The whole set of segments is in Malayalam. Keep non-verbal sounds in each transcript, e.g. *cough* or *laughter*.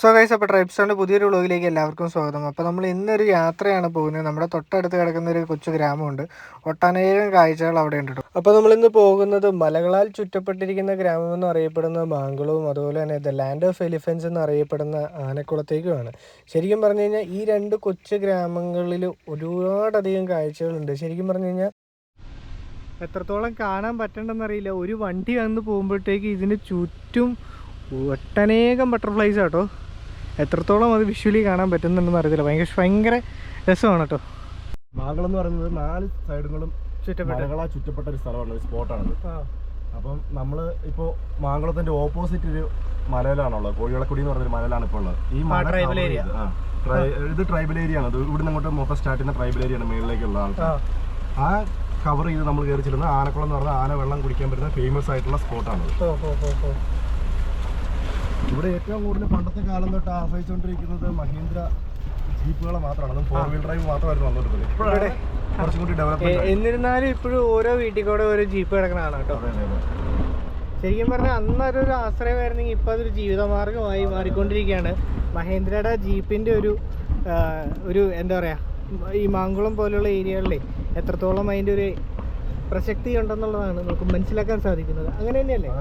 സോ ഗൈസ് അപ്പോൾ ട്രൈബ്സ്റ്റോണിന്റെ പുതിയൊരു വ്ളോഗിലേക്ക് എല്ലാവർക്കും സ്വാഗതം. അപ്പോൾ നമ്മൾ ഇന്നൊരു യാത്രയാണ് പോകുന്നത്. നമ്മുടെ തൊട്ടടുത്ത് കിടക്കുന്ന ഒരു കൊച്ചു ഗ്രാമമുണ്ട്. ഒട്ടനേകം കാഴ്ചകൾ അവിടെ ഉണ്ട് അപ്പോൾ നമ്മളിന്ന് പോകുന്നത് മലകളാൽ ചുറ്റപ്പെട്ടിരിക്കുന്ന ഗ്രാമം എന്ന് അറിയപ്പെടുന്ന മാങ്കുളവും അതുപോലെ തന്നെ ദ ലാൻഡ് ഓഫ് എലിഫൻസ് എന്ന് അറിയപ്പെടുന്ന ആനക്കുളത്തേക്കുമാണ്. ശരിക്കും പറഞ്ഞു കഴിഞ്ഞാൽ ഈ രണ്ട് കൊച്ചു ഗ്രാമങ്ങളിൽ ഒരുപാടധികം കാഴ്ചകളുണ്ട്. ശരിക്കും പറഞ്ഞു കഴിഞ്ഞാൽ എത്രത്തോളം കാണാൻ പറ്റണ്ടെന്നറിയില്ല. ഒരു വണ്ടി വന്ന് പോകുമ്പോഴത്തേക്ക് ഇതിന് ചുറ്റും ഒട്ടനേകം ബട്ടർഫ്ലൈസ് കേട്ടോ എത്രത്തോളം അത് വിഷ്വലി കാണാൻ പറ്റുന്നുണ്ടെന്ന് അറിയത്തില്ല. ഭയങ്കര ഭയങ്കര രസമാണ് കേട്ടോ മാങ്കുളം എന്ന് പറയുന്നത് നാല് സൈഡുകളും ചുറ്റപ്പെട്ട. ചുറ്റപ്പെട്ട ഒരു സ്ഥലമാണ് ഒരു സ്പോട്ടാണ് അപ്പം നമ്മൾ ഇപ്പോൾ മാങ്കുളത്തിന്റെ ഓപ്പോസിറ്റ് ഒരു മലയിലാണുള്ളത്. കോഴികളക്കുടി എന്ന് പറഞ്ഞൊരു മലയിലാണ് ഇപ്പോൾ ഉള്ളത്. ഈ മല ട്രൈബൽ tri- ഇത് ട്രൈബൽ ഏരിയ ആണ്. ഇവിടെ ഇവിടുന്ന് അങ്ങോട്ട് മൊത്തം സ്റ്റാർട്ട് ചെയ്യുന്ന ട്രൈബൽ ഏരിയ ആണ് മേളിലേക്കുള്ള ആൾക്കാർ. ആ. കവർ ചെയ്ത് നമ്മൾ കയറി ചെല്ലുന്ന ആനക്കുളം എന്ന് പറഞ്ഞാൽ ആന വെള്ളം കുടിക്കാൻ പറ്റുന്ന ഫേമസ് ആയിട്ടുള്ള സ്പോട്ടാണ് ഇവിടെ ഏറ്റവും കൂടുതൽ പണ്ടത്തെ കാലം തൊട്ട് ആശ്രയിച്ചുകൊണ്ടിരിക്കുന്നത് മഹീന്ദ്ര ജീപ്പുകളെ മാത്രമാണ്. അതും ഫോർ വീൽ ഡ്രൈവ് മാത്രമായിരുന്നു വന്നിട്ടുള്ളത്. ഇപ്പോഴാണ് കുറച്ചും കൂടി ഡെവലപ്പ് ഡെവലപ്മെന്റ് എന്നിരുന്നാലും ഇപ്പോഴും ഓരോ വീട്ടിൽ കൂടെ ഓരോ ജീപ്പ് കിടക്കണതാണ് കേട്ടോ. ശരിക്കും പറഞ്ഞാൽ അന്നൊരു ആശ്രയമായിരുന്നെങ്കിൽ ഇപ്പോൾ അതൊരു ജീവിതമാർഗമായി മാറിക്കൊണ്ടിരിക്കുകയാണ്. മഹേന്ദ്രയുടെ ജീപ്പിന്റെ ഒരു ഒരു എന്താ പറയുക ഈ മാങ്കുളം പോലുള്ള ഏരിയകളിലെ എത്രത്തോളം അതിന്റെ ഒരു പ്രസക്തി ഉണ്ടെന്നുള്ളതാണ് നമുക്ക് മനസ്സിലാക്കാൻ സാധിക്കുന്നത്. അങ്ങനെ തന്നെയല്ലേ *laughs*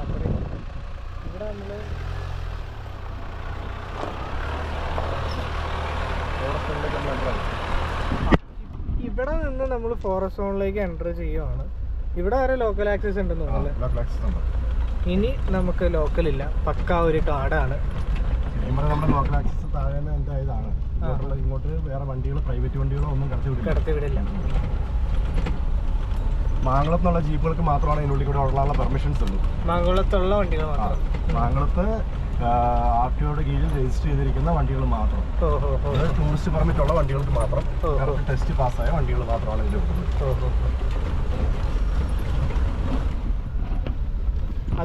അവിടെ ഇവിടെ നമ്മൾ ഇവിടെ നിന്ന് നമ്മൾ ഫോറസ്റ്റ് സോണിലേക്ക് എന്റർ ചെയ്യുവാണ്. ഇവിടെ വരെ ലോക്കൽ ആക്സസ് ഉണ്ടെന്ന് തോന്നുന്നല്ലേ ഇനി നമുക്ക് ലോക്കൽ ഇല്ല. പക്ക ഒരു കാടാണ്. ലോക്കൽ ആക്സസ് താഴെ ഇതാണ്? ഇങ്ങോട്ട് വേറെ വണ്ടികൾ പ്രൈവറ്റ് വണ്ടികളോ ഒന്നും കടത്തി വിടില്ല. കിടത്തി വിടില്ല മാങ്കുളത്ത് ജീപ്പുകൾക്ക് മാത്രമാണ് ഇതിനുള്ളിൽ കൂടെ ഉള്ള പെർമിഷൻസ് ഉള്ളൂ. മംഗളത്തുള്ള വണ്ടികൾ മാത്രം. മാങ്കുളത്ത് ആർ ടി ഒയുടെ കീഴിൽ രജിസ്റ്റർ ചെയ്തിരിക്കുന്ന വണ്ടികൾ മാത്രം. ടൂറിസ്റ്റ് പെർമിറ്റ് ഉള്ള വണ്ടികൾക്ക് മാത്രം. ടെസ്റ്റ് പാസ്സായ വണ്ടികൾ മാത്രമാണ് ഇതിൽ വരുന്നത് ഓ ഹോ ഹോ.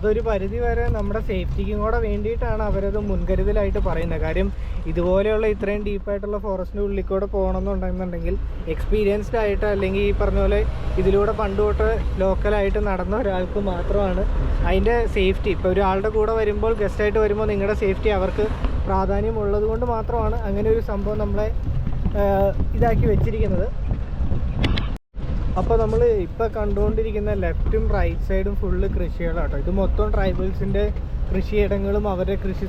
അതൊരു പരിധി വരെ നമ്മുടെ സേഫ്റ്റിക്കും കൂടെ വേണ്ടിയിട്ടാണ് അവരത് മുൻകരുതലായിട്ട് പറയുന്നത്. കാര്യം ഇതുപോലെയുള്ള ഇത്രയും ഡീപ്പായിട്ടുള്ള ഫോറസ്റ്റിന്റെ ഉള്ളിൽ കൂടെ പോകണമെന്നുണ്ടെന്നുണ്ടെങ്കിൽ എക്സ്പീരിയൻസ്ഡ് ആയിട്ട് അല്ലെങ്കിൽ ഈ പറഞ്ഞ പോലെ ഇതിലൂടെ പണ്ട് തൊട്ട് ലോക്കലായിട്ട് നടന്ന ഒരാൾക്ക് മാത്രമാണ് അതിന്റെ സേഫ്റ്റി ഇപ്പോൾ ഒരാളുടെ കൂടെ വരുമ്പോൾ ഗസ്റ്റായിട്ട് വരുമ്പോൾ നിങ്ങളുടെ സേഫ്റ്റി അവർക്ക് പ്രാധാന്യമുള്ളത് കൊണ്ട് മാത്രമാണ് അങ്ങനെ ഒരു സംഭവം നമ്മളെ ഇതാക്കി വെച്ചിരിക്കുന്നത്. അപ്പോൾ നമ്മൾ ഇപ്പോൾ കണ്ടുകൊണ്ടിരിക്കുന്ന ലെഫ്റ്റും റൈറ്റ് സൈഡും ഫുള്ള് കൃഷികളാട്ടോ. ഇത് മൊത്തം ട്രൈബൽസിന്റെ കൃഷിയിടങ്ങളും അവരുടെ കൃഷി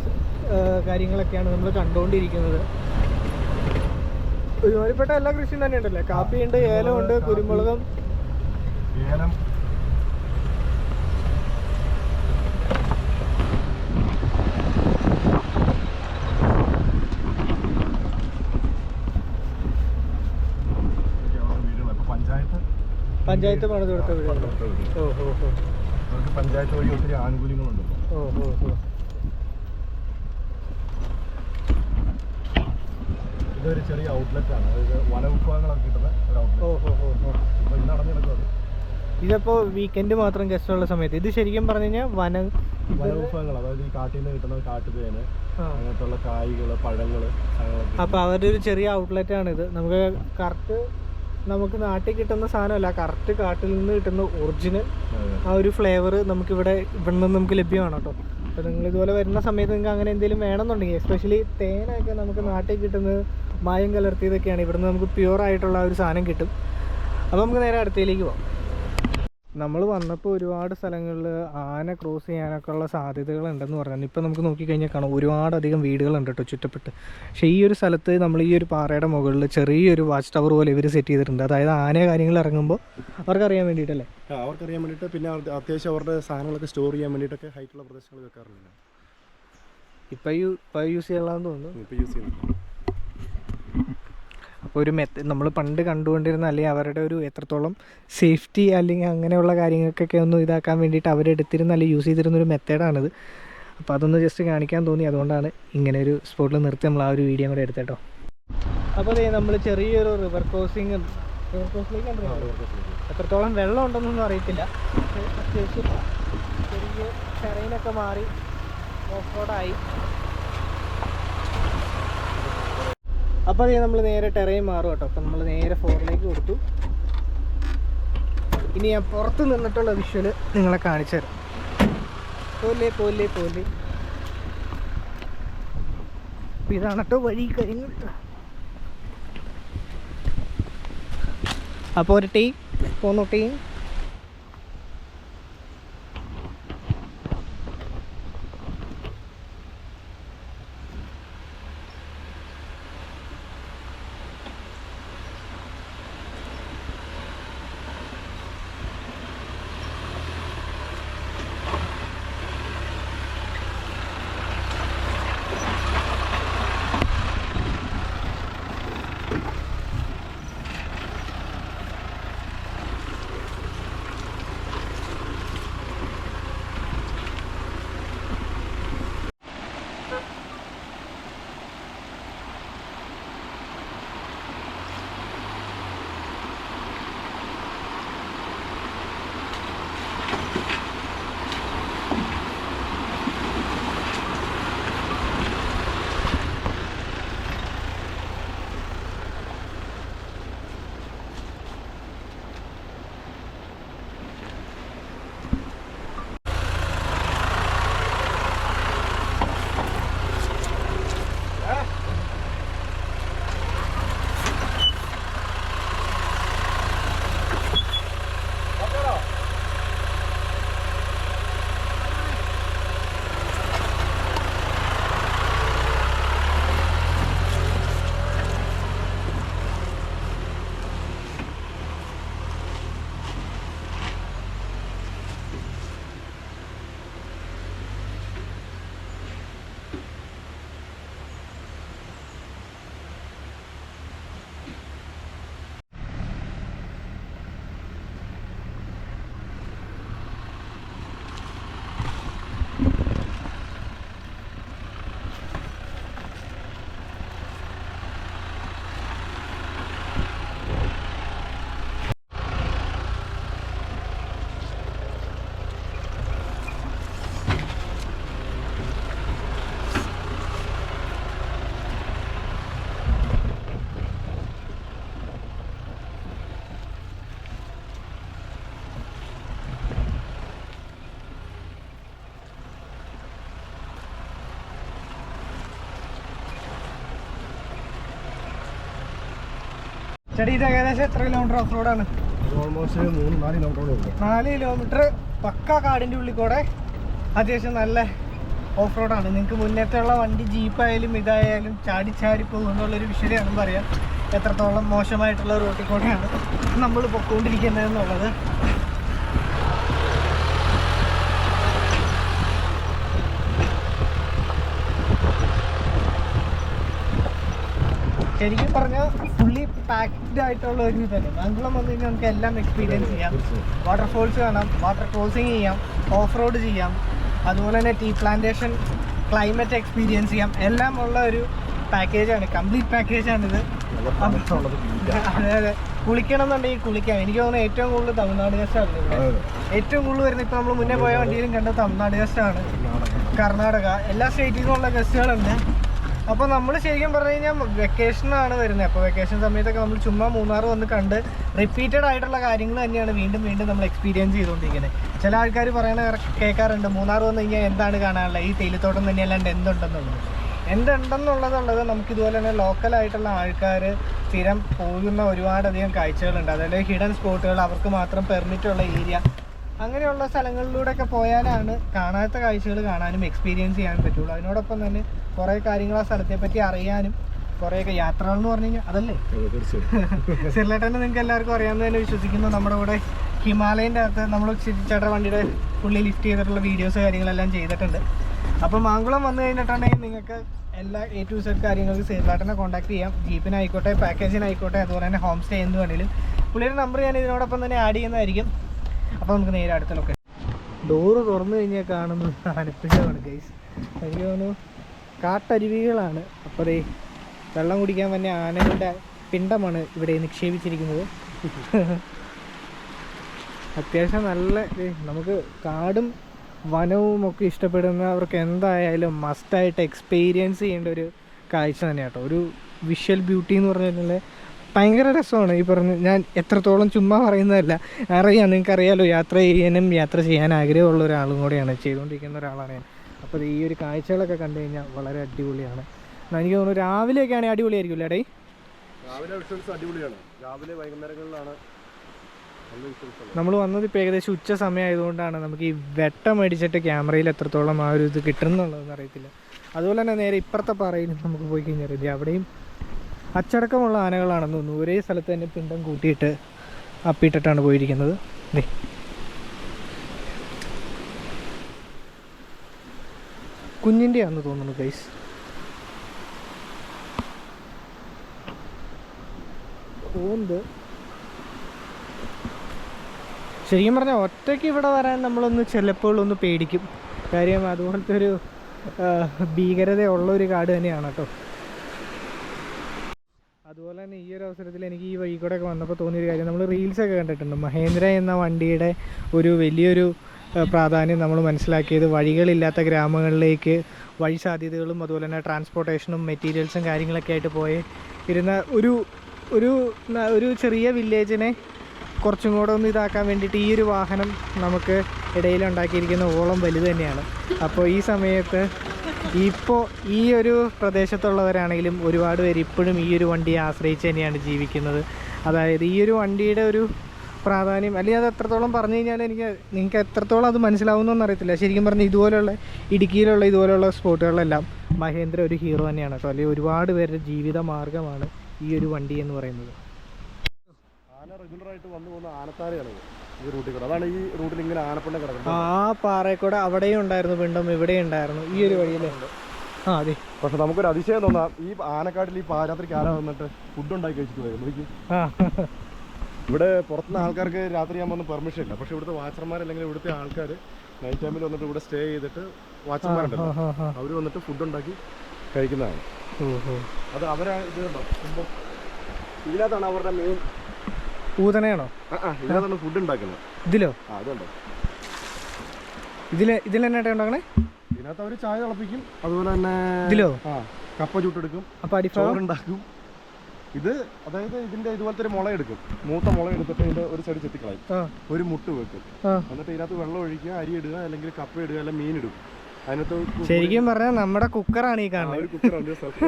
കാര്യങ്ങളൊക്കെയാണ് നമ്മൾ കണ്ടുകൊണ്ടിരിക്കുന്നത്. ഒരുമാതിരിപ്പെട്ട എല്ലാ കൃഷിയും തന്നെ ഉണ്ടല്ലേ കാപ്പിയുണ്ട് ഏലമുണ്ട് കുരുമുളകും. ഏലം വീടുകൾ ഇപ്പൊ പഞ്ചായത്ത് പഞ്ചായത്ത് പണിത് കൊടുത്ത. ഓ ഹോ ഹോ. അവർക്ക് പഞ്ചായത്ത് വഴി ഒത്തിരി ആനുകൂല്യങ്ങളുണ്ട്. ഓ ഓ ഹോ. ഇതൊരു ചെറിയ ഔട്ട്ലെറ്റ് ആണ്. അതായത് വനവിഭവങ്ങളൊക്കെ കിട്ടുന്ന ഒരു ഓ ഔട്ട്ലെറ്റ് ഇപ്പൊ ഇന്ന് നടന്നിടക്കുന്നത് ഇതിപ്പോൾ വീക്കെൻഡ് മാത്രം ഗസ്റ്റ് ഉള്ള സമയത്ത്. ഇത് ശരിക്കും പറഞ്ഞു കഴിഞ്ഞാൽ വന വനവിഭവങ്ങൾ അതായത് ഈ കാട്ടിൽ നിന്ന് കിട്ടുന്ന കാട്ടുതേന് അങ്ങനത്തെ അങ്ങനത്തുള്ള കായ്കൾ പഴങ്ങൾ അപ്പൊ അപ്പോൾ അവരുടെ ഒരു ചെറിയ ഔട്ട്ലെറ്റ് ആണ് ഇത് നമുക്ക് കറക്റ്റ് നമുക്ക് നാട്ടിൽ കിട്ടുന്ന സാധനമല്ല. കറക്റ്റ് കാട്ടിൽ നിന്ന് കിട്ടുന്ന ഒറിജിനൽ ആ ഒരു ഫ്ലേവർ നമുക്കിവിടെ ഇവിടെ നിന്ന് നമുക്ക് ലഭ്യമാണ് കേട്ടോ. അപ്പോൾ നിങ്ങൾ ഇതുപോലെ വരുന്ന സമയത്ത് നിങ്ങൾക്ക് അങ്ങനെ എന്തെങ്കിലും വേണമെന്നുണ്ടെങ്കിൽ എസ്പെഷ്യലി തേനൊക്കെ നമുക്ക് നാട്ടിൽ കിട്ടുന്നത് മായം കലർത്തിയതൊക്കെയാണ്. ഇവിടുന്ന് നമുക്ക് പ്യുവർ ആയിട്ടുള്ള ഒരു സാധനം കിട്ടും. അപ്പോൾ നമുക്ക് നേരെ അടുത്തയിലേക്ക് പോകാം നമ്മൾ വന്നപ്പോൾ ഒരുപാട് സ്ഥലങ്ങളിൽ ആന ക്രോസ് ചെയ്യാനൊക്കെ ഉള്ള സാധ്യതകൾ ഉണ്ടെന്ന് പറഞ്ഞു ഇപ്പോൾ നമുക്ക് നോക്കിക്കഴിഞ്ഞാൽ കാണാം ഒരുപാടധികം വീടുകളുണ്ട് കേട്ടോ ചുറ്റപ്പെട്ട്. പക്ഷേ ഈ ഒരു സ്ഥലത്ത് നമ്മൾ ഈ ഒരു പാറയുടെ മുകളിൽ ചെറിയൊരു വാച്ച് ടവർ പോലെ ഇവർ സെറ്റ് ചെയ്തിട്ടുണ്ട്. അതായത് ആന കാര്യങ്ങൾ ഇറങ്ങുമ്പോൾ അവർക്കറിയാൻ വേണ്ടിയിട്ടല്ലേ? അവർക്കറിയാൻ വേണ്ടിയിട്ട് പിന്നെ അത്യാവശ്യം അവരുടെ സാധനങ്ങളൊക്കെ സ്റ്റോർ ചെയ്യാൻ വേണ്ടിയിട്ടൊക്കെ ഹൈറ്റുള്ള പ്രദേശങ്ങൾ വെക്കാറുണ്ട്. ഇപ്പോൾ ഇപ്പോൾ യൂസ് ചെയ്യലാന്ന് തോന്നുന്നു. ഇപ്പോൾ യൂസ് ചെയ്യുന്നത് അപ്പോൾ ഒരു മെത്ത നമ്മൾ പണ്ട് കണ്ടുകൊണ്ടിരുന്ന അല്ലെങ്കിൽ അവരുടെ ഒരു എത്രത്തോളം സേഫ്റ്റി അല്ലെങ്കിൽ അങ്ങനെയുള്ള കാര്യങ്ങൾക്കൊക്കെ ഒന്ന് ഇതാക്കാൻ വേണ്ടിയിട്ട് അവരെടുത്തിരുന്ന അല്ലെങ്കിൽ യൂസ് ചെയ്തിരുന്ന ഒരു മെത്തേഡാണിത്. അപ്പോൾ അതൊന്ന് ജസ്റ്റ് കാണിക്കാൻ തോന്നി. അതുകൊണ്ടാണ് ഇങ്ങനെ ഒരു സ്പോട്ടിൽ നിർത്തി നമ്മൾ ആ ഒരു വീഡിയോ കൂടെ എടുത്തേട്ടോ അപ്പോൾ അതെ നമ്മൾ ചെറിയൊരു റിവർ ക്രോസിങ് റിവർ ക്രോസിലേക്ക് എത്രത്തോളം വെള്ളം ഉണ്ടെന്നൊന്നും അറിയത്തില്ല. അത്യാവശ്യം ചെറിയ കരയിലൊക്കെ മാറി ഓഫ് റോഡായി അപ്പോൾ അതേ നമ്മൾ നേരെ ടെറയും മാറും കേട്ടോ. അപ്പോൾ നമ്മൾ നേരെ ഫോറിലേക്ക് കൊടുത്തു. ഇനി ഞാൻ പുറത്ത് നിന്നിട്ടുള്ള വിഷ്വൽ നിങ്ങളെ കാണിച്ചു തരാം. പോലെ പോലെ പോലെ. ഇതാണ് കേട്ടോ വഴി കഴിഞ്ഞിട്ട് അപ്പോൾ ഒരു ടീ പോന്നു ചേട്ടാ ഇത് ഏകദേശം എത്ര കിലോമീറ്റർ ഓഫ് റോഡാണ് ഓൾമോസ്റ്റ് മൂന്ന് നാല് കിലോമീറ്റർ നാല് കിലോമീറ്റർ പക്ക കാടിന്റെ ഉള്ളിൽ കൂടെ അത്യാവശ്യം നല്ല ഓഫ് റോഡാണ് നിങ്ങൾക്ക് മുന്നേറ്റുള്ള വണ്ടി ജീപ്പായാലും ഇതായാലും ചാടി ചാടി പോകുന്നുള്ളൊരു വിഷയമാണ് പറയാം. എത്രത്തോളം മോശമായിട്ടുള്ള റോട്ടിൽ കൂടെയാണ് നമ്മൾ പൊക്കോണ്ടിരിക്കുന്നത് എന്നുള്ളത് ശരിക്കും പറഞ്ഞാൽ പാക്ഡ് ആയിട്ടുള്ള ഒരു ഇതല്ലേ? മംഗളം വന്നു കഴിഞ്ഞാൽ നമുക്ക് എല്ലാം എക്സ്പീരിയൻസ് ചെയ്യാം. വാട്ടർഫോൾസ് കാണാം വാട്ടർ ക്രോസിങ് ചെയ്യാം ഓഫ് റോഡ് ചെയ്യാം അതുപോലെ തന്നെ ടീ പ്ലാന്റേഷൻ ക്ലൈമറ്റ് എക്സ്പീരിയൻസ് ചെയ്യാം. എല്ലാം ഉള്ള ഒരു പാക്കേജാണ് കംപ്ലീറ്റ് പാക്കേജാണിത് ഇത് അതെ അതെ. കുളിക്കണം എന്നുണ്ടെങ്കിൽ കുളിക്കാം. എനിക്ക് തോന്നുന്നു ഏറ്റവും കൂടുതൽ തമിഴ്നാട് ഗസ്റ്റാണ് ഇവിടെ. ഏറ്റവും കൂടുതൽ വരുന്നത് ഇപ്പം നമ്മൾ മുന്നേ പോയ വണ്ടിയിലും കണ്ട തമിഴ്നാട് ഗസ്റ്റാണ് കർണാടക. എല്ലാ സ്റ്റേറ്റിൽ നിന്നുള്ള ഗസ്റ്റുകളുണ്ട് അപ്പോൾ നമ്മൾ ശരിക്കും പറഞ്ഞു കഴിഞ്ഞാൽ വെക്കേഷനാണ് വരുന്നത് അപ്പോൾ വെക്കേഷൻ സമയത്തൊക്കെ നമ്മൾ ചുമ്മാ മൂന്നാർ വന്ന് കണ്ട് റിപ്പീറ്റഡ് ആയിട്ടുള്ള കാര്യങ്ങൾ തന്നെയാണ് വീണ്ടും വീണ്ടും നമ്മൾ എക്സ്പീരിയൻസ് ചെയ്തുകൊണ്ടിരിക്കുന്നത് ചില ആൾക്കാർ പറയണ കേൾക്കാറുണ്ട് മൂന്നാർ വന്നു കഴിഞ്ഞാൽ എന്താണ് കാണാനുള്ളത് ഈ തേയിലത്തോട്ടം തന്നെ അല്ലാണ്ട് എന്തുണ്ടെന്നുള്ളത്? എന്തുണ്ടെന്നുള്ളതുള്ളത് നമുക്ക് ഇതുപോലെ തന്നെ ലോക്കലായിട്ടുള്ള ആൾക്കാർ സ്ഥിരം പോകുന്ന ഒരുപാടധികം കാഴ്ചകളുണ്ട്. അതായത് ഹിഡൻ സ്പോട്ടുകൾ അവർക്ക് മാത്രം പെർമിറ്റുള്ള ഏരിയ അങ്ങനെയുള്ള സ്ഥലങ്ങളിലൂടെയൊക്കെ പോയാലാണ് കാണാത്ത കാഴ്ചകൾ കാണാനും എക്സ്പീരിയൻസ് ചെയ്യാനും പറ്റുള്ളൂ. അതിനോടൊപ്പം തന്നെ കുറേ കാര്യങ്ങൾ ആ സ്ഥലത്തെ പറ്റി അറിയാനും കുറേയൊക്കെ യാത്രകൾ എന്ന് പറഞ്ഞു കഴിഞ്ഞാൽ അതല്ലേ? സിർലേട്ടനെ *laughs* നിങ്ങൾക്ക് എല്ലാവർക്കും അറിയാമെന്ന് തന്നെ വിശ്വസിക്കുന്നു. നമ്മുടെ കൂടെ ഹിമാലയന്റെ അകത്ത് നമ്മൾ ചേട്ടൻ വണ്ടിയുടെ പുള്ളി ലിഫ്റ്റ് ചെയ്തിട്ടുള്ള വീഡിയോസ് കാര്യങ്ങളെല്ലാം ചെയ്തിട്ടുണ്ട്. അപ്പോൾ മാങ്കുളം വന്നു കഴിഞ്ഞിട്ടുണ്ടെങ്കിൽ നിങ്ങൾക്ക് എല്ലാ എ ടു സെഡ് കാര്യങ്ങൾക്ക് സിർലേട്ടനെ കോൺടാക്ട് ചെയ്യാം. ജീപ്പിനായിക്കോട്ടെ പാക്കേജിനായിക്കോട്ടെ അതുപോലെ തന്നെ ഹോം സ്റ്റേ എന്ത് വേണമെങ്കിലും പുള്ളിയുടെ നമ്പർ ഞാൻ ഇതിനോടൊപ്പം തന്നെ ആഡ് ചെയ്യുന്നതായിരിക്കും. അപ്പോൾ നമുക്ക് നേരെ അടുത്ത ലൊക്കേഷൻ ഡോറ് തുറന്നു കഴിഞ്ഞാൽ കാണുന്നത് ആനപ്പിണ്ടമാണ് ഗൈസ് എനിക്ക് തോന്നുന്നു കാട്ടരുവികളാണ്. അപ്പോൾ അതേ വെള്ളം കുടിക്കാൻ തന്നെ ആനകളുടെ പിണ്ടമാണ് ഇവിടെ നിക്ഷേപിച്ചിരിക്കുന്നത്. അത്യാവശ്യം നല്ല നമുക്ക് കാടും വനവും ഒക്കെ ഇഷ്ടപ്പെടുന്നവർക്ക് എന്തായാലും മസ്റ്റായിട്ട് എക്സ്പീരിയൻസ് ചെയ്യേണ്ട ഒരു കാഴ്ച തന്നെയാണ് ഒരു വിഷ്വൽ ബ്യൂട്ടി എന്ന് പറഞ്ഞാൽ ഭയങ്കര രസമാണ് ഈ പറഞ്ഞ ഞാൻ എത്രത്തോളം ചുമ്മാ പറയുന്നതല്ല. അറിയാം നിങ്ങൾക്ക് അറിയാലോ യാത്ര ചെയ്യാനും യാത്ര ചെയ്യാൻ ആഗ്രഹമുള്ള ഒരാളും കൂടെയാണ് ചെയ്തുകൊണ്ടിരിക്കുന്ന ഒരാളാണ് ഞാൻ. അപ്പോൾ ഈ ഒരു കാഴ്ചകളൊക്കെ കണ്ടു കഴിഞ്ഞാൽ വളരെ അടിപൊളിയാണ്. എന്നാൽ എനിക്ക് തോന്നുന്നു രാവിലെയൊക്കെ ആണെങ്കിൽ അടിപൊളിയായിരിക്കും അല്ലേ രാവിലെ വിഷ്വൽസ് അടിപൊളിയാണ്. രാവിലെ വൈകുന്നേരങ്ങളിലാണ് നമ്മൾ വന്നത് ഇപ്പോൾ ഏകദേശം ഉച്ച സമയമായതുകൊണ്ടാണ് നമുക്ക് ഈ വെട്ടം അടിച്ചിട്ട് ക്യാമറയിൽ എത്രത്തോളം ആ ഒരു ഇത് കിട്ടുന്നുള്ളതെന്ന് അറിയത്തില്ല. അതുപോലെ തന്നെ നേരെ ഇപ്പുറത്തെ പാറയിൽ നമുക്ക് പോയി കഴിഞ്ഞാൽ അവിടെയും അച്ചടക്കമുള്ള ആനകളാണെന്ന് തോന്നുന്നു. ഒരേ സ്ഥലത്ത് തന്നെ പിണ്ടം കൂട്ടിയിട്ട് അപ്പിയിട്ടിട്ടാണ് പോയിരിക്കുന്നത്. ദേ. കുഞ്ഞിന്റെയാണെന്ന് തോന്നുന്നു ഗൈസ് ഓന്ത് ശരിക്കും പറഞ്ഞാൽ ഒറ്റയ്ക്ക് ഇവിടെ വരാൻ നമ്മളൊന്ന് ചിലപ്പോൾ ഒന്ന് പേടിക്കും. കാര്യം അതുപോലത്തെ ഒരു ഭീകരതയുള്ള ഒരു കാട് തന്നെയാണ് കേട്ടോ. അതുപോലെ തന്നെ ഈ ഒരു അവസരത്തിൽ എനിക്ക് ഈ വഴി കൂടെ ഒക്കെ വന്നപ്പോൾ തോന്നിയൊരു കാര്യം നമ്മൾ റീൽസൊക്കെ കണ്ടിട്ടുണ്ട്. മഹേന്ദ്ര എന്ന വണ്ടിയുടെ ഒരു വലിയൊരു പ്രാധാന്യം നമ്മൾ മനസ്സിലാക്കിയത് വഴികളില്ലാത്ത ഗ്രാമങ്ങളിലേക്ക് വഴി സാധ്യതകളും അതുപോലെ തന്നെ ട്രാൻസ്പോർട്ടേഷനും മെറ്റീരിയൽസും കാര്യങ്ങളൊക്കെ ആയിട്ട് പോയി ഇരുന്ന ഒരു ഒരു ഒരു ചെറിയ വില്ലേജിനെ കുറച്ചും കൂടെ ഒന്ന് ഇതാക്കാൻ വേണ്ടിയിട്ട് ഈ ഒരു വാഹനം നമുക്ക് ഇടയിൽ ഉണ്ടാക്കിയിരിക്കുന്ന ഓളം വലുത് തന്നെയാണ്. അപ്പോൾ ഈ സമയത്ത് ഇപ്പോൾ ഈ ഒരു പ്രദേശത്തുള്ളവരാണെങ്കിലും ഒരുപാട് പേര് ഇപ്പോഴും ഈ ഒരു വണ്ടിയെ ആശ്രയിച്ച് തന്നെയാണ് ജീവിക്കുന്നത്. അതായത് ഈ ഒരു വണ്ടിയുടെ ഒരു പ്രാധാന്യം അല്ലെങ്കിൽ അത് എത്രത്തോളം പറഞ്ഞു കഴിഞ്ഞാൽ എനിക്ക് നിങ്ങൾക്ക് എത്രത്തോളം അത് മനസ്സിലാവുന്നൊന്നും അറിയത്തില്ല. ശരിക്കും പറഞ്ഞാൽ ഇതുപോലെയുള്ള ഇടുക്കിയിലുള്ള ഇതുപോലെയുള്ള സ്പോട്ടുകളിലെല്ലാം മഹേന്ദ്ര ഒരു ഹീറോ തന്നെയാണ്. കേട്ടോ? അല്ലെങ്കിൽ ഒരുപാട് പേരുടെ ജീവിത മാർഗമാണ് ഈ ഒരു വണ്ടി എന്ന് പറയുന്നത്. ആന റെഗുലറായിട്ട് വന്നു പോകുന്ന ആനത്താരയാണ്. ഈ റൂട്ടിൽ കൂടെ. അതാണ് ഈ റൂട്ടിൽ ഇങ്ങനെ ആനപ്പിണ്ടം കിടക്കുന്നത്. ആ പാറയിൽ അവിടെയും ഉണ്ടായിരുന്നു പിണ്ടം ഇവിടെയും ഉണ്ടായിരുന്നു. ഈ ഒരു വഴിയിൽ ആ അതെ. പക്ഷെ നമുക്കൊരു അതിശയം തോന്നാം ഈ ആനക്കാട്ടിൽ ഈ പാരാത്രിക്ക് ആന വന്നിട്ട് ഫുഡ് ഉണ്ടാക്കി കഴിച്ചിട്ട് പോയത്? നോക്കി ഇവിടെ പുറത്തുനിന്ന് ആൾക്കാർക്ക് രാത്രി ആകുമ്പോൾ പെർമിഷൻ ഇല്ല. പക്ഷെ ഇവിടുത്തെ വാച്ചർമാർ അല്ലെങ്കിൽ ഇവിടുത്തെ ആൾക്കാർ നൈറ്റ് ടൈമിൽ വന്നിട്ട് ഇവിടെ സ്റ്റേ ചെയ്തിട്ട് വാച്ചർമാരുണ്ടല്ലോ. അവർ വന്നിട്ട് ഫുഡ് ഉണ്ടാക്കി കഴിക്കുന്നതാണ്. അത് അവരാ ഇത് ഇതിനകത്താണ് അവരുടെ മെയിൻ ഊതനയാണോ? ഇതിനകത്താണ് ഫുഡ് ഉണ്ടാക്കുന്നത്. ഇതിലോ? അതുണ്ടോ? ഇതിൽ ഇതിൽ തന്നെ ഉണ്ടാക്കണേ? ഇതിനകത്ത് അവർ ചായ തിളപ്പിക്കും അതുപോലെ തന്നെ ഇതിലോ? ആ കപ്പ ചുട്ടെടുക്കും അപ്പൊ അടിഭാഗം ചോറുണ്ടാക്കും. ഇത് അതായത് ഇതിന്റെ ഇതുപോലത്തെ ഒരു മുള എടുക്കും. മൂത്ത മുള എടുത്തിട്ട് ഇതിന്റെ ഒരു സൈഡ് ചെത്തിക്കളയും. ഒരു മുട്ട് വെക്കും. എന്നിട്ട് ഇതിനകത്ത് വെള്ളം ഒഴിക്കുക അരി ഇടുക അല്ലെങ്കിൽ കപ്പ ഇടുക അല്ലെങ്കിൽ മീൻ ഇടും. അതിനകത്ത് ശരിക്കും പറഞ്ഞാൽ നമ്മുടെ കുക്കറാണ് ഈ കാണുന്നത്.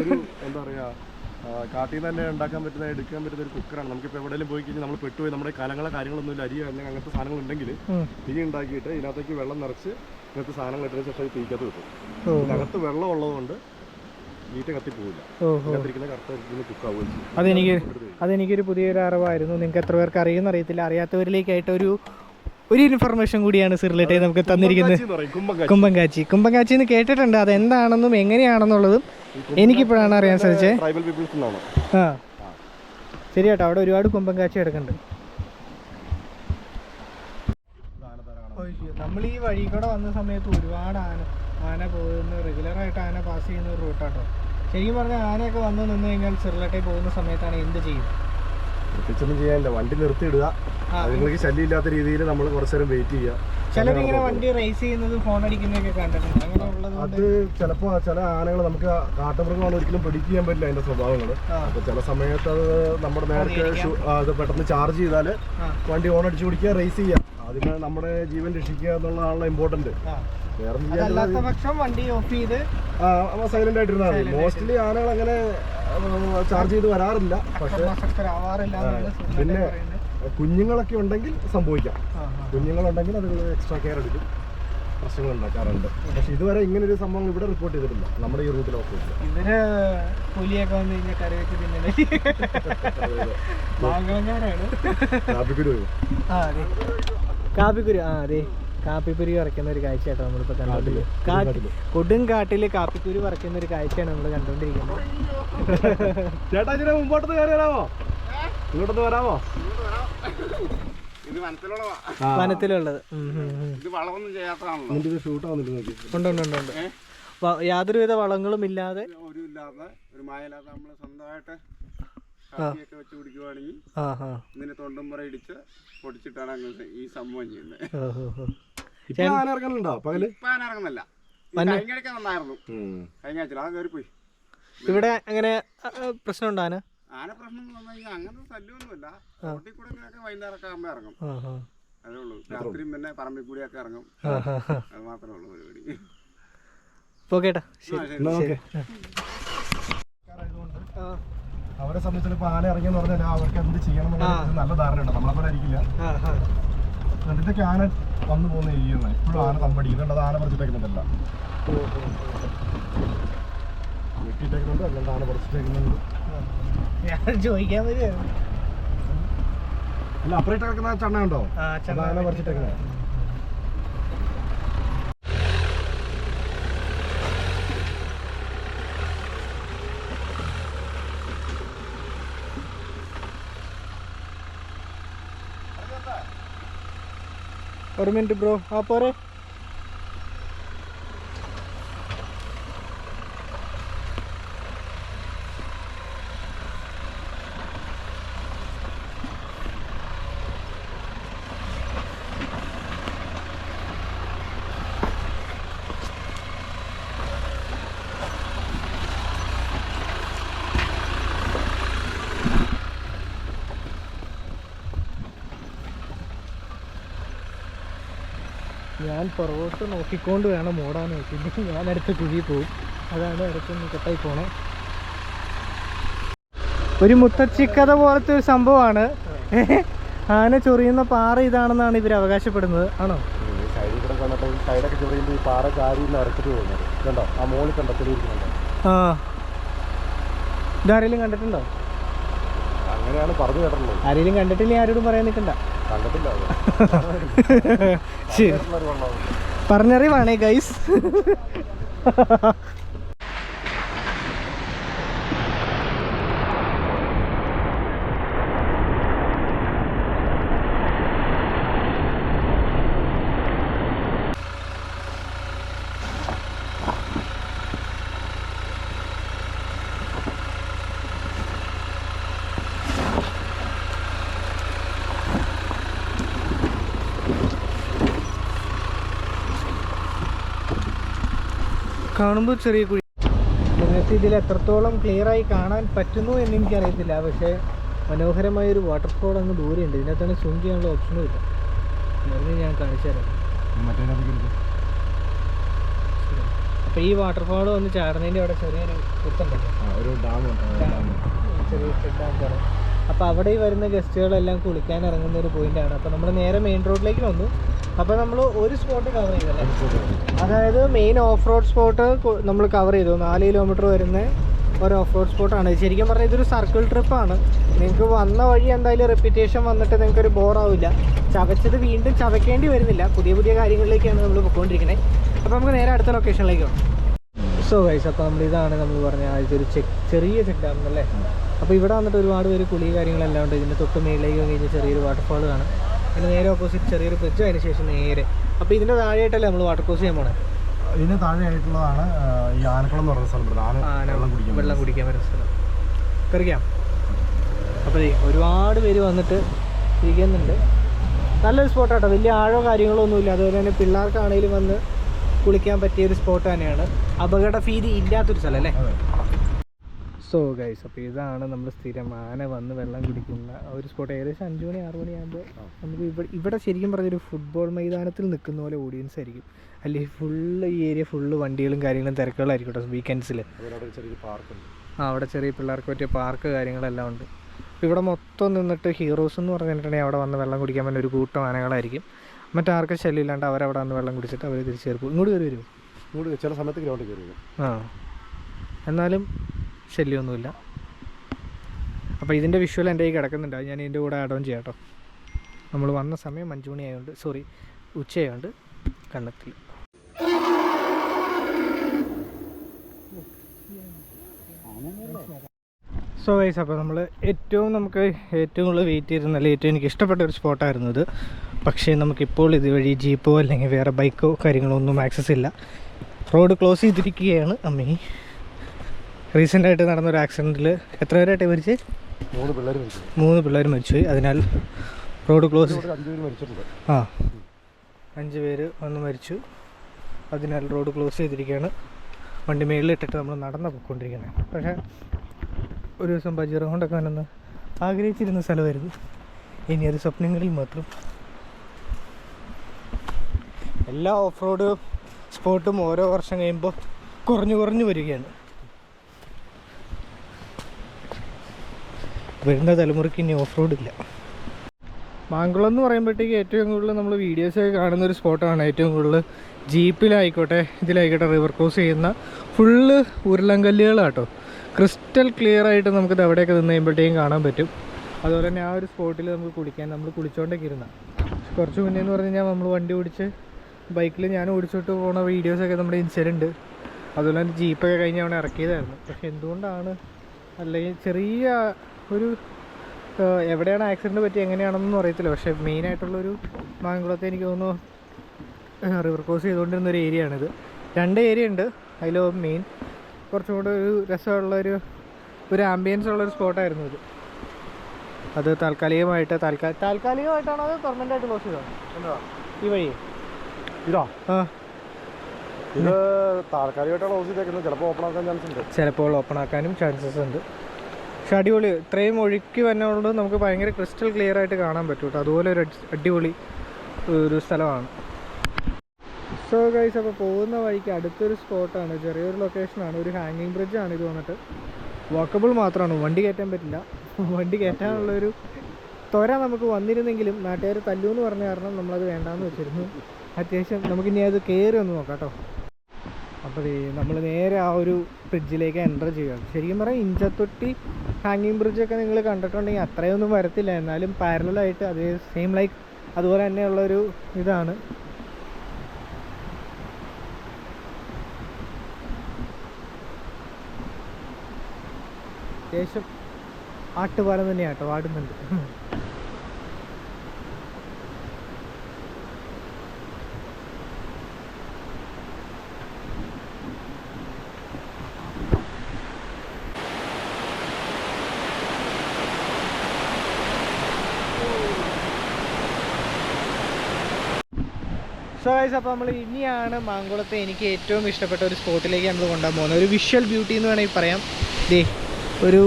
ഒരു എന്താ പറയാ കാട്ടിൽ നിന്ന് തന്നെ ഉണ്ടാക്കാൻ പറ്റുന്ന എടുക്കാൻ പറ്റുന്ന ഒരു കുക്കറാണ്. നമുക്ക് നമുക്കിപ്പോൾ എവിടെയെങ്കിലും പോയി കഴിഞ്ഞാൽ നമ്മൾ പെട്ടുപോയി. നമ്മുടെ കലങ്ങളോ കാര്യങ്ങളൊന്നും ഇല്ല അരി അല്ലെങ്കിൽ അങ്ങനത്തെ സാധനങ്ങൾ ഉണ്ടെങ്കിൽ. തീ ഉണ്ടാക്കിയിട്ട് ഇതിനകത്തേക്ക് വെള്ളം നിറച്ച് ഇങ്ങനത്തെ സാധനങ്ങൾ ഇട്ടതിന് ശേഷം തീക്കകത്ത് വെക്കും. ഇതിനകത്ത് വെള്ളം ഉള്ളതുകൊണ്ട് ഈറ്റ കുക്കാവുകയും ചെയ്യും. അതെനിക്ക് അതെനിക്കൊരു പുതിയൊരു അറിവായിരുന്നു. നിങ്ങൾക്ക് എത്ര പേർക്ക് അറിയുന്ന അറിയത്തില്ല. അറിയാത്തവരിലേക്കായിട്ട് ഒരു ഒരു ഇൻഫർമേഷൻ കൂടിയാണ് സിറിലേറ്റ് നമുക്ക് തന്നിരിക്കുന്നത്. കുമ്പങ്കാച്ചി കുമ്പങ്കാച്ചി എന്ന് കേട്ടിട്ടുണ്ട്. അതെന്താണെന്നും എങ്ങനെയാണെന്നുള്ളതും എനിക്കിപ്പോഴാണ് അറിയാൻ സാധിച്ചത് ട്രൈബൽ പീപ്പിൾസ് എന്നാണ് ആ. ശരി കേട്ടോ അവിടെ ഒരുപാട് കുമ്പം കാഴ്ച കിടക്കുന്നുണ്ട്. നമ്മൾ ഈ വഴി കൂടെ വന്ന സമയത്ത് ഒരുപാട് ആന ആന പോകുന്ന റെഗുലർ ആയിട്ട് ആന പാസ് ചെയ്യുന്ന ഒരു റൂട്ടാട്ടോ ശരിക്കും പറഞ്ഞാൽ ആനയൊക്കെ വന്ന് നിന്ന് കഴിഞ്ഞാൽ ചെറുലട്ടെ പോകുന്ന സമയത്താണ് എന്ത് ചെയ്യും പ്രത്യേകിച്ചൊന്നും ചെയ്യാനില്ല. വണ്ടി നിർത്തിയിടുക. അതുങ്ങൾക്ക് ശല്യമില്ലാത്ത രീതിയിൽ നമ്മൾ കുറച്ചു നേരം വെയിറ്റ് ചെയ്യുക. വണ്ടി റേസ് ചെയ്യുന്നത് ഫോൺ അടിക്കുന്നതൊക്കെ അത് ചിലപ്പോ ചില ആനകൾ നമുക്ക് കാട്ടുമൃഗമാണ് ഒരിക്കലും പ്രിഡിക്ട് ചെയ്യാൻ പറ്റില്ല അതിന്റെ സ്വഭാവങ്ങൾ. അപ്പൊ ചില സമയത്ത് അത് നമ്മുടെ നേരത്തെ അത് പെട്ടെന്ന് ചാർജ് ചെയ്താൽ വണ്ടി ഓൺ അടിച്ചു പിടിക്കുക റേസ് ചെയ്യുക. അതിന് നമ്മുടെ ജീവൻ രക്ഷിക്കുക എന്നുള്ളതാണല്ലോ ഇമ്പോർട്ടന്റ്. വേറെ സൈലന്റ് ആയിട്ടിരുന്നാൽ മോസ്റ്റ്ലി ആനകൾ അങ്ങനെ ചാർജ് ചെയ്ത് വരാറില്ല. പക്ഷേ പിന്നെ കുഞ്ഞുങ്ങളൊക്കെ ഉണ്ടെങ്കിൽ സംഭവിക്കാം. കുഞ്ഞുങ്ങളുണ്ടെങ്കിൽ അത് എക്സ്ട്രാ കെയർ എടുക്കും. പ്രശ്നങ്ങൾ ഉണ്ടാക്കാറുണ്ട്. പക്ഷെ ഇതുവരെ ഇങ്ങനെ ഒരു സംഭവം ഇവിടെ റിപ്പോർട്ട് ചെയ്തിട്ടില്ല. നമ്മുടെ ഈ റൂട്ടിൽ ഓഫ് ഇവർ പുലിയൊക്കെ വന്നു കഴിഞ്ഞാൽ കറി വെച്ച് തിന്നണേ *laughs* കാപ്പിക്കുരു. വരും. ആ അതെ. കാപ്പിക്കുരു ആ അതെ. കാപ്പിക്കുരു വറക്കുന്ന ഒരു കാഴ്ചയാട്ടോ നമ്മളിപ്പോ കണ്ടോണ്ടിരിക്കുന്നത്. കൊടും കാട്ടിൽ കാപ്പിക്കുരു വറക്കുന്ന ഒരു കാഴ്ചയാണ് നമ്മൾ കണ്ടോണ്ടിരിക്കുന്നത് *laughs* ചേട്ടാ ചേട്ടാ മുമ്പോട്ടത്ത് കയറി വരാമോ? ഇങ്ങോട്ടൊന്ന് വരാമോ? വനത്തിലുള്ളത്. യാതൊരുവിധ വളങ്ങളും ഇല്ലാതെ ഒരു ഇല്ലാതെ ഒരു മായില്ലാതെ നമ്മൾ സ്വന്തമായിട്ട് കാപ്പിയൊക്കെ വെച്ച് കുടിക്കുവാണെങ്കിൽ ഇങ്ങനെ ആ ഇതിന് തൊണ്ടും പുറ ഇടിച്ച് പൊടിച്ചിട്ടാണ് അങ്ങനെ ഈ സംഭവം ചെയ്യുന്നത്. ഇപ്പൊ ആന ഇറങ്ങലുണ്ടോ പകൽ? ഇപ്പൊ ആന ഇറങ്ങുന്നില്ല കഴിഞ്ഞിടയ്ക്ക് നന്നായിരുന്നു കഴിഞ്ഞ ആഴ്ച ആ കയറിപ്പോയി ഇവിടെ അങ്ങനെ പ്രശ്നമുണ്ടോ ആന? ആന പ്രശ്നം എന്ന് പറഞ്ഞു കഴിഞ്ഞാൽ അങ്ങനത്തെ ശല്യമൊന്നുമില്ല. റോട്ടിൽ കൂടെ ഇങ്ങനെയൊക്കെ വൈകുന്നേരമൊക്കെ ആകുമ്പോൾ ഇറങ്ങും. അതേ ഉള്ളൂ. രാത്രിയും പിന്നെ പറമ്പിൽ കൂടിയൊക്കെ ഇറങ്ങും. അത് മാത്രമേ ഉള്ളൂ പരിപാടി. ഓക്കെ ശരി ആ, ശരി. എന്നാ ഓക്കെ ആ അവരെ സംബന്ധിച്ച് ഇപ്പൊ ആന ഇറങ്ങിയെന്ന് പറഞ്ഞാൽ അവർക്ക് എന്ത് ചെയ്യണം എന്നുള്ള നല്ല ധാരണയുണ്ട് നമ്മളെ പോലെ ആയിരിക്കില്ല. കണ്ടിട്ടൊക്കെ ആന വന്നു പോകുന്ന ചെയ്യുന്നത് എപ്പോഴും ആന തമ്പടി. ഇതുണ്ട് ആന. വെട്ടിയിട്ടേക്കുന്നുണ്ട്. അല്ലാണ്ട് പറിച്ചിട്ടേക്കുന്നുണ്ട്. ഞാൻ ചോദിക്കാൻ അല്ല അപ്പുറത്തേക്കുന്ന കിടക്കുന്ന ആ ചണ്ണ ഉണ്ടോ ആന പറിച്ചിട്ടേക്കുന്നത് ഒരു മിനിറ്റ് ബ്രോ. ആ പോരെ. ഞാൻ പുറകോട്ട് നോക്കിക്കൊണ്ട് വേണം ഓടാൻ നോക്കി ഞാൻ അടുത്ത കുഴി പോവും. അതാണ് ഇടയ്ക്കൊന്ന് കെട്ടായി പോണേ. ഒരു മുത്തച്ചിക്കഥ പോലത്തെ ഒരു സംഭവമാണ്. ആന ചൊറിയുന്ന പാറ ഇതാണെന്നാണ് ഇവർ അവകാശപ്പെടുന്നത്. ആണോ? സൈഡിൽ കൂടെ കണ്ടിട്ട് സൈഡൊക്കെ ചെറിയുമ്പോൾ ഈ പാറ പോകുന്നത്. കണ്ടോ? ആ മോളിൽ കണ്ടോ? ആ. ഇതാരെങ്കിലും കണ്ടിട്ടുണ്ടോ? അങ്ങനെയാണ് പറഞ്ഞു കേട്ടുള്ളത് ആരെങ്കിലും കണ്ടിട്ടില്ല ആരോടും പറയാൻ നിൽക്കണ്ട. *laughs* ശരി. പറഞ്ഞറിവാണേ ഗൈസ് *laughs* കാണുമ്പോൾ ചെറിയ കുഴി നിങ്ങൾക്ക് ഇതിൽ എത്രത്തോളം ക്ലിയർ ആയി കാണാൻ പറ്റുന്നു എന്ന് എനിക്കറിയത്തില്ല. പക്ഷേ മനോഹരമായ ഒരു വാട്ടർഫോൾ അങ്ങ് ദൂരെയുണ്ട്. ഇതിനകത്താണ് സ്വിം ചെയ്യാനുള്ള ഓപ്ഷനും ഇല്ല. എന്നാലും ഞാൻ കാണിച്ചു തരാം. ഇരിക്കും. അപ്പോൾ ഈ വാട്ടർഫോൾ വന്ന് ചാടുന്നതിന്റെ അവിടെ ചെറിയൊരു കുത്തുണ്ടല്ലോ. ഒരു ഡാം ചെറിയ ചെട്ടാണ് അപ്പോൾ അവിടെ ഈ വരുന്ന ഗസ്റ്റുകളെല്ലാം കുളിക്കാൻ ഇറങ്ങുന്ന ഒരു പോയിന്റാണ് അപ്പോൾ നമ്മൾ നേരെ മെയിൻ റോഡിലേക്ക് വന്നു. അപ്പോൾ നമ്മൾ ഒരു സ്പോട്ട് കവർ ചെയ്തല്ലേ? അതായത് മെയിൻ ഓഫ് റോഡ് സ്പോട്ട് നമ്മൾ കവർ ചെയ്തു. നാല് കിലോമീറ്റർ വരുന്ന ഒരു ഓഫ് റോഡ് സ്പോട്ടാണ് ശരിക്കും പറഞ്ഞാൽ ഇതൊരു സർക്കിൾ ട്രിപ്പാണ് നിങ്ങൾക്ക് വന്ന വഴി എന്തായാലും റെപ്യൂട്ടേഷൻ വന്നിട്ട് നിങ്ങൾക്ക് ഒരു ബോറാവില്ല ചവച്ചത് വീണ്ടും ചവയ്ക്കേണ്ടി വരുന്നില്ല. പുതിയ പുതിയ കാര്യങ്ങളിലേക്കാണ് നമ്മൾ പോയിക്കൊണ്ടിരിക്കുന്നത് അപ്പോൾ നമുക്ക് നേരെ അടുത്ത ലൊക്കേഷനിലേക്ക് പോകാം. സോ ഗൈസ് അപ്പോൾ നമ്മൾ ഇതാണ് നമ്മൾ പറഞ്ഞ ഒരു ചെക്ക് ചെറിയ ചെക്ക് ഡാം അല്ലേ അപ്പോൾ ഇവിടെ വന്നിട്ട് ഒരുപാട് പേര് കുളി കാര്യങ്ങളെല്ലാം ഉണ്ട്. ഇതിന്റെ തൊട്ട് മേളിലേക്ക് കഴിഞ്ഞ് ചെറിയൊരു വാട്ടർഫാൾ കാണാം. അതിന് നേരെ ഓപ്പോസിറ്റ് ചെറിയൊരു ബ്രിഡ്ജ് അതിന് ശേഷം നേരെ. അപ്പോൾ ഇതിന്റെ താഴെയായിട്ടല്ലേ നമ്മൾ വാട്ടർ ക്രോസ് ചെയ്യാൻ പോണേ? ഇതിന് താഴെയായിട്ടുള്ളതാണ് ഈ ആനക്കുളം എന്ന് പറയുന്ന സ്ഥലം. ആന വെള്ളം കുടിക്കാൻ വെള്ളം കുടിക്കാൻ വരുന്ന സ്ഥലം. കറിയാം അപ്പോൾ ഒരുപാട് പേര് വന്നിട്ട് ഇരിക്കുന്നുണ്ട്. നല്ലൊരു സ്പോട്ടാട്ടോ വലിയ ആഴോ കാര്യങ്ങളോ ഒന്നുമില്ല. അതുപോലെ തന്നെ പിള്ളേർക്കാണെങ്കിലും വന്ന് കുളിക്കാൻ പറ്റിയ ഒരു സ്പോട്ട് തന്നെയാണ്. അപകട ഭീതി ഇല്ലാത്തൊരു സ്ഥലം അല്ലേ. സോ ഗൈസ് അപ്പോൾ ഇതാണ് നമ്മൾ സ്ഥിരം ആന വന്ന് വെള്ളം കുടിക്കുന്ന ഒരു സ്പോട്ട് ഏകദേശം അഞ്ച് മണി ആറ് മണിയാകുമ്പോൾ നമുക്ക് ഇവിടെ ഇവിടെ ശരിക്കും പറഞ്ഞൊരു ഫുട്ബോൾ മൈതാനത്തിൽ നിൽക്കുന്ന പോലെ ഓഡിയൻസ് ആയിരിക്കും. അല്ലെങ്കിൽ ഫുള്ള് ഈ ഏരിയ ഫുള്ള് വണ്ടികളും കാര്യങ്ങളും തിരക്കുകളായിരിക്കും കേട്ടോ വീക്കെൻഡ്സിൽ ആ അവിടെ ചെറിയ പിള്ളേർക്ക് പറ്റിയ പാർക്ക് കാര്യങ്ങളെല്ലാം ഉണ്ട്. അപ്പോൾ ഇവിടെ മൊത്തം നിന്നിട്ട് ഹീറോസ് എന്ന് പറഞ്ഞിട്ടുണ്ടെങ്കിൽ അവിടെ വന്ന് വെള്ളം കുടിക്കാൻ പറ്റുന്ന ഒരു കൂട്ടം ആനകളായിരിക്കും. മറ്റാർക്കും ശല്യമില്ലാണ്ട് അവരവിടെ വന്ന് വെള്ളം കുടിച്ചിട്ട് അവർ തിരിച്ചു കയറി പോകും. ഇങ്ങോട്ട് കയറി വരുമോ ഇങ്ങോട്ട് ചില സമയത്ത് ഗ്രൗണ്ടിൽ കയറി വരും. ആ. എന്നാലും ശല്യമൊന്നുമില്ല അപ്പോൾ ഇതിന്റെ വിഷ്വൽ എന്റെ കയ്യിൽ കിടക്കുന്നുണ്ട്. ഞാൻ ഇതിന്റെ കൂടെ ആഡ് ഓൺ ചെയ്യാം കേട്ടോ. നമ്മൾ വന്ന സമയം അഞ്ച് മണി ആയതുകൊണ്ട് സോറി ഉച്ചയായതുകൊണ്ട് കണ്ടെത്തി സോ വൈസ് അപ്പോൾ നമ്മൾ ഏറ്റവും നമുക്ക് ഏറ്റവും കൂടുതൽ വെയിറ്റ് ചെയ്തിരുന്ന അല്ലെങ്കിൽ ഏറ്റവും എനിക്ക് ഇഷ്ടപ്പെട്ട ഒരു സ്പോട്ടായിരുന്നു ഇത്. പക്ഷേ നമുക്കിപ്പോൾ ഇതുവഴി ജീപ്പോ അല്ലെങ്കിൽ വേറെ ബൈക്കോ കാര്യങ്ങളോ ഒന്നും ആക്സസ് ഇല്ല. റോഡ് ക്ലോസ് ചെയ്തിരിക്കുകയാണ് അമ്മേ. റീസെന്റ് ആയിട്ട് നടന്ന ഒരു ആക്സിഡന്റിൽ എത്ര പേരായിട്ട് മരിച്ച്? മൂന്ന് പിള്ളേർ മരിച്ചു. മൂന്ന് പിള്ളേർ മരിച്ചുപോയി അതിനാൽ റോഡ് ക്ലോസ് ആ. അഞ്ച് പേര് വന്ന് മരിച്ചു. അതിനാൽ റോഡ് ക്ലോസ് ചെയ്തിരിക്കുകയാണ്. വണ്ടി മേളിലിട്ടിട്ട് നമ്മൾ നടന്ന് പോയിക്കൊണ്ടിരിക്കുന്നത് പക്ഷേ ഒരു ദിവസം ബജീർ കൊണ്ടൊക്കെ വന്നെന്ന് ആഗ്രഹിച്ചിരുന്ന സ്ഥലമായിരുന്നു. ഇനി അത് സ്വപ്നങ്ങളിൽ മാത്രം. എല്ലാ ഓഫ് റോഡ് സ്പോട്ടും ഓരോ വർഷം കഴിയുമ്പോൾ കുറഞ്ഞു കുറഞ്ഞു വരികയാണ്. വരുന്ന തലമുറയ്ക്ക് ഇനി ഓഫ് റോഡ് ഇല്ല. മാങ്കുളം എന്ന് പറയുമ്പോഴത്തേക്ക് ഏറ്റവും കൂടുതൽ നമ്മൾ വീഡിയോസൊക്കെ കാണുന്ന ഒരു സ്പോട്ടാണ് ഏറ്റവും കൂടുതൽ ജീപ്പിലായിക്കോട്ടെ ഇതിലായിക്കോട്ടെ റിവർ ക്രോസ് ചെയ്യുന്ന ഫുള്ള് ഉരുളങ്കല്ലുകളാട്ടോ ക്രിസ്റ്റൽ ക്ലിയർ ആയിട്ട് നമുക്കിത് അവിടെയൊക്കെ നിന്ന് കഴിയുമ്പോഴത്തേക്കും കാണാൻ പറ്റും. അതുപോലെ തന്നെ ആ ഒരു സ്പോട്ടിൽ നമുക്ക് കുളിക്കാൻ നമ്മൾ കുളിച്ചുകൊണ്ടൊക്കെ ഇരുന്ന. കുറച്ച് മുന്നേ എന്ന് പറഞ്ഞു കഴിഞ്ഞാൽ നമ്മൾ വണ്ടി ഓടിച്ച് ബൈക്കിൽ ഞാൻ ഓടിച്ചോട്ട് പോണ വീഡിയോസൊക്കെ നമ്മുടെ ഇൻസ്റ്റയിലുണ്ട് അതുപോലെ തന്നെ ജീപ്പൊക്കെ കഴിഞ്ഞ് അവിടെ ഇറക്കിയതായിരുന്നു. പക്ഷെ എന്തുകൊണ്ടാണ് അല്ലെങ്കിൽ ചെറിയ ഒരു എവിടെയാണ് ആക്സിഡന്റ് പറ്റി എങ്ങനെയാണെന്നൊന്നും അറിയത്തില്ല. പക്ഷേ മെയിനായിട്ടുള്ളൊരു മാങ്കുളത്തെ എനിക്ക് തോന്നുന്നു റിവർ ക്രോസ് ചെയ്തുകൊണ്ടിരുന്ന ഒരു ഏരിയ ആണിത്. രണ്ട് ഏരിയ ഉണ്ട്. അതിൽ മെയിൻ കുറച്ചും കൂടെ ഒരു രസമുള്ളൊരു ഒരു ആംബിയൻസ് ഉള്ളൊരു സ്പോട്ടായിരുന്നു ഇത്. അത് താൽക്കാലികമായിട്ട് താൽക്കാ താൽക്കാലികമായിട്ടാണോ അത് പെർമനന്റ് ആയിട്ട് ക്ലോസ് ചെയ്തോ ഈ വഴി? ഇതോ. ആ. ഇത് താൽക്കാലികമായിട്ടാണ് ക്ലോസ് ചെയ്തേക്കുന്നത്. ചിലപ്പോൾ ഓപ്പൺ ആക്കാൻ ചാൻസ് ഉണ്ട്. ചിലപ്പോൾ ഓപ്പൺ ആക്കാനും ചാൻസസ് ഉണ്ട്. പക്ഷെ അടിപൊളി. ഇത്രയും ഒഴുക്കി വന്നതുകൊണ്ട് നമുക്ക് ഭയങ്കര ക്രിസ്റ്റൽ ക്ലിയർ ആയിട്ട് കാണാൻ പറ്റും കേട്ടോ. അതുപോലെ ഒരു അടിപൊളി ഒരു സ്ഥലമാണ്. സോ ഗൈസ് അപ്പോൾ പോകുന്ന വഴിക്ക് അടുത്തൊരു സ്പോട്ടാണ് ചെറിയൊരു ലൊക്കേഷനാണ് ഒരു ഹാങ്ങിങ് ബ്രിഡ്ജാണ് ഇത് വന്നിട്ട്. വാക്കബിൾ മാത്രമാണ്. വണ്ടി കയറ്റാൻ പറ്റില്ല. വണ്ടി കയറ്റാനുള്ളൊരു ത്വര നമുക്ക് വന്നിരുന്നെങ്കിലും നാട്ടുകാർ തല്ലു എന്ന് പറഞ്ഞ കാരണം നമ്മളത് വേണ്ടാന്ന് വെച്ചിരുന്നു. അത്യാവശ്യം നമുക്കിനി അത് കയറി ഒന്ന് നോക്കാം കേട്ടോ. അപ്പോൾ നമ്മൾ നേരെ ആ ഒരു ബ്രിഡ്ജിലേക്ക് എന്റർ ചെയ്യുകയാണ് ശരിക്കും പറയാം ഇഞ്ചത്തൊട്ടി ഹാങ്ങിങ് ബ്രിഡ്ജൊക്കെ നിങ്ങൾ കണ്ടിട്ടുണ്ടെങ്കിൽ അത്രയൊന്നും വരത്തില്ല. എന്നാലും പാരലായിട്ട് അതേ സെയിം ലൈക്ക് അതുപോലെ തന്നെയുള്ളൊരു ഇതാണ്. അത്യാവശ്യം ആട്ടുപാലം തന്നെയാട്ടോ ആടുന്നുണ്ട്. ഗൈസ് അപ്പോൾ നമ്മൾ ഇനിയാണ് മാങ്കുളത്തെ എനിക്ക് ഏറ്റവും ഇഷ്ടപ്പെട്ട ഒരു സ്പോട്ടിലേക്ക് നമ്മൾ കൊണ്ടുപോകാൻ പോകുന്നത്. ഒരു വിഷ്വൽ ബ്യൂട്ടി എന്ന് വേണമെങ്കിൽ പറയാം. ദേ ഒരു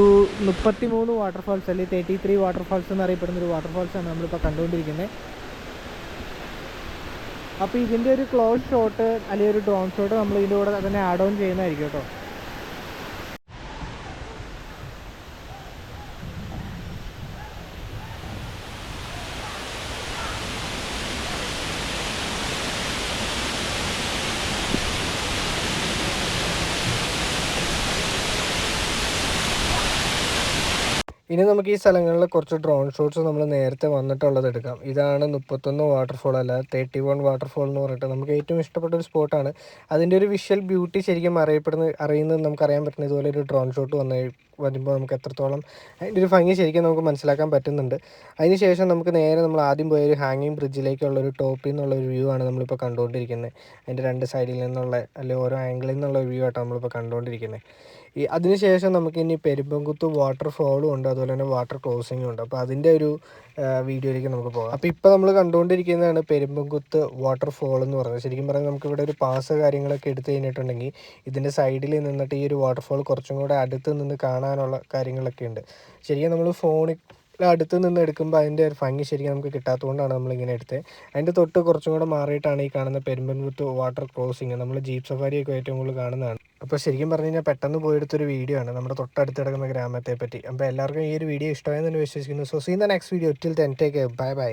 മുപ്പത്തി മൂന്ന് വാട്ടർഫാൾസ് അല്ലെങ്കിൽ തേർട്ടി ത്രീ വാട്ടർഫാൾസ് എന്നറിയപ്പെടുന്ന ഒരു വാട്ടർഫാൾസ് ആണ് നമ്മളിപ്പോൾ കണ്ടുകൊണ്ടിരിക്കുന്നത്. അപ്പോൾ ഇതിന്റെ ഒരു ക്ലോസ് ഷോട്ട് അല്ലെങ്കിൽ ഒരു ഡ്രോൺ ഷോട്ട് നമ്മൾ ഇതിന്റെ കൂടെ തന്നെ ആഡ് ഓൺ ചെയ്യുന്നതായിരിക്കും കേട്ടോ. ഇനി നമുക്ക് ഈ സ്ഥലങ്ങളിൽ കുറച്ച് ഡ്രോൺ ഷോട്ട്സ് നമ്മൾ നേരത്തെ വന്നിട്ടുള്ളത് എടുക്കാം. ഇതാണ് മുപ്പത്തൊന്ന് വാട്ടർഫോൾ അല്ല തേർട്ടി വൺ വാട്ടർഫോൾ എന്ന് പറഞ്ഞിട്ട് നമുക്ക് ഏറ്റവും ഇഷ്ടപ്പെട്ട ഒരു സ്പോട്ടാണ് അതിന്റെ ഒരു വിഷ്വൽ ബ്യൂട്ടി ശരിക്കും അറിയപ്പെടുന്ന അറിയുന്നത് നമുക്ക് അറിയാൻ പറ്റുന്ന ഇതുപോലെ ഒരു ഡ്രോൺ ഷോട്ട് വന്ന് വരുമ്പോൾ നമുക്ക് എത്രത്തോളം അതിന്റെ ഒരു ഭംഗി ശരിക്കും നമുക്ക് മനസ്സിലാക്കാൻ പറ്റുന്നുണ്ട്. അതിന് ശേഷം നമുക്ക് നേരെ നമ്മൾ ആദ്യം പോയ ഒരു ഹാങ്ങിങ് ബ്രിഡ്ജിലേക്കുള്ള ഒരു ടോപ്പിൽ നിന്നുള്ള ഒരു വ്യൂ ആണ് നമ്മളിപ്പോൾ കണ്ടുകൊണ്ടിരിക്കുന്നത് അതിന്റെ രണ്ട് സൈഡിൽ നിന്നുള്ള അല്ലെങ്കിൽ ഓരോ ആംഗിളിൽ നിന്നുള്ള വ്യൂ ആയിട്ടാണ് നമ്മളിപ്പോൾ കണ്ടുകൊണ്ടിരിക്കുന്നത് ഈ അതിനുശേഷം നമുക്ക് ഇനി പെരുമ്പങ്കുത്ത് വാട്ടർ ഫോളും ഉണ്ട് അതുപോലെ തന്നെ വാട്ടർ ക്രോസിങ്ങും ഉണ്ട്. അപ്പോൾ അതിന്റെ ഒരു വീഡിയോയിലേക്ക് നമുക്ക് പോകാം. അപ്പോൾ ഇപ്പോൾ നമ്മൾ കണ്ടുകൊണ്ടിരിക്കുന്നതാണ് പെരുമ്പങ്കുത്ത് വാട്ടർ ഫോൾ എന്ന് പറയുന്നത് ശരിക്കും പറഞ്ഞാൽ നമുക്ക് ഇവിടെ ഒരു പാസ് കാര്യങ്ങളൊക്കെ എടുത്തു കഴിഞ്ഞിട്ടുണ്ടെങ്കിൽ ഇതിന്റെ സൈഡിൽ നിന്നിട്ട് ഈ ഒരു വാട്ടർഫോൾ കുറച്ചും കൂടെ അടുത്ത് നിന്ന് കാണാനുള്ള കാര്യങ്ങളൊക്കെ ഉണ്ട്. ശരിക്കും നമ്മൾ ഫോണിൽ അടുത്ത് നിന്ന് എടുക്കുമ്പോൾ അതിന്റെ ഒരു ഭംഗി ശരിക്കും നമുക്ക് കിട്ടാത്തതുകൊണ്ടാണ് നമ്മളിങ്ങനെ എടുത്തത് അതിന്റെ തൊട്ട് കുറച്ചും കൂടെ മാറിയിട്ടാണ് ഈ കാണുന്ന പെരുമ്പൻകുത്ത് വാട്ടർ ക്രോസിങ് നമ്മൾ ജീപ്പ് സഫാരിയൊക്കെ ഏറ്റവും കൂടുതൽ കാണുന്നതാണ്. അപ്പോൾ ശരിക്കും പറഞ്ഞു കഴിഞ്ഞാൽ പെട്ടെന്ന് പോയെടുത്തൊരു വീഡിയോ ആണ്. നമ്മുടെ തൊട്ടടുത്ത് കിടക്കുന്ന ഗ്രാമത്തെ പറ്റി അപ്പോൾ എല്ലാവർക്കും ഈ ഒരു വീഡിയോ ഇഷ്ടമായെന്ന് വിശ്വസിക്കുന്നു. So see in the next video till then take bye bye